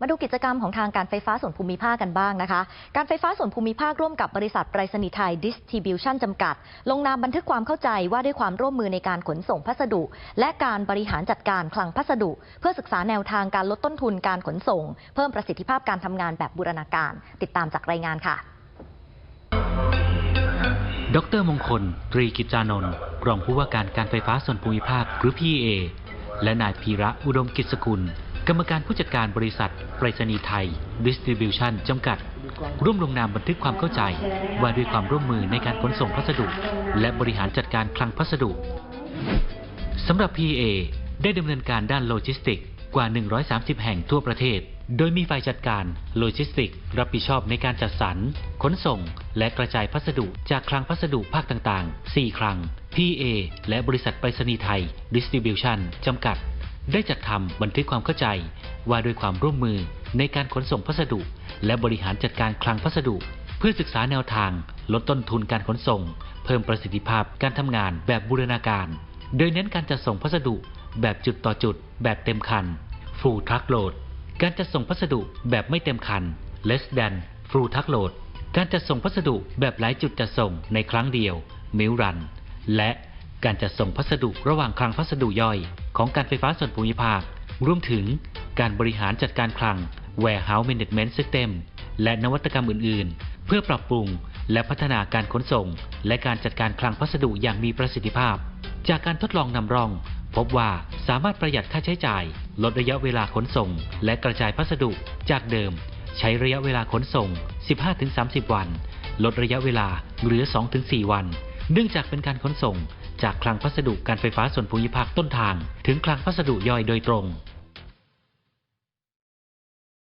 มาดูกิจกรรมของทางการไฟฟ้าส่วนภูมิภาคกันบ้างนะคะ การไฟฟ้าส่วนภูมิภาคร่วมกับบริษัทไปรษณีย์ไทยดิสทิบิวชั่นจำกัด ลงนามบันทึกความเข้าใจว่าด้วยความร่วมมือในการขนส่งพัสดุ และการบริหารจัดการคลังพัสดุ เพื่อศึกษาแนวทางการลดต้นทุนการขนส่ง เพิ่มประสิทธิภาพการทำงานแบบบูรณาการ ติดตามจากรายงานค่ะ ดรมงคล ตรีกิจจานนท์รองผู้ว่าการการไฟฟ้าส่วนภูมิภาคหรือ PA และนายพีระอุดมกิจสกุล กรรมการผู้จัดการบริษัทไปรษณีย์ไทย Distribution จำกัด ร่วมลงนามบันทึกความเข้าใจ ว่าด้วยความร่วมมือในการขนส่งพัสดุ และบริหารจัดการคลังพัสดุสำหรับ PA ได้ดำเนินการด้านโลจิสติกส์กว่า 130 แห่งทั่วประเทศ โดยมีฝ่ายจัดการโลจิสติกส์รับผิดชอบในการจัดสรร ขนส่ง และกระจายพัสดุจากคลังพัสดุภาคต่าง ๆ 4 คลัง PA และบริษัทไปรษณีย์ไทย Distribution จำกัด ได้จัดทำบันทึกความเข้าใจ ว่าด้วยความร่วมมือในการขนส่งพัสดุ และบริหารจัดการคลังพัสดุ เพื่อศึกษาแนวทาง ลดต้นทุนการขนส่ง เพิ่มประสิทธิภาพการทำงานแบบบูรณาการ โดยเน้นการจัดส่งพัสดุ แบบจุดต่อจุด แบบเต็มคัน full truckload การจัดส่งพัสดุแบบไม่เต็มคัน less than full truckload การจัดส่งพัสดุแบบหลายจุดจัดส่งในครั้งเดียว mill run และ การจัดส่งพัสดุระหว่างคลังพัสดุย่อยของการไฟฟ้าส่วนภูมิภาค รวมถึงการบริหารจัดการคลัง warehouse management system และนวัตกรรมอื่น ๆ เพื่อปรับปรุงและพัฒนาการขนส่ง และการจัดการคลังพัสดุอย่างมีประสิทธิภาพ จากการทดลองนำร่อง พบว่าสามารถประหยัดค่าใช้จ่าย ลดระยะเวลาขนส่ง และกระจายพัสดุจากเดิม ใช้ระยะเวลาขนส่ง 15-30 วัน ลดระยะเวลาเหลือ 2-4 วัน เนื่องจากเป็นการขนส่ง จากคลังพัสดุการไฟฟ้าส่วนภูมิภาคต้นทาง ถึงคลังพัสดุย่อยโดยตรง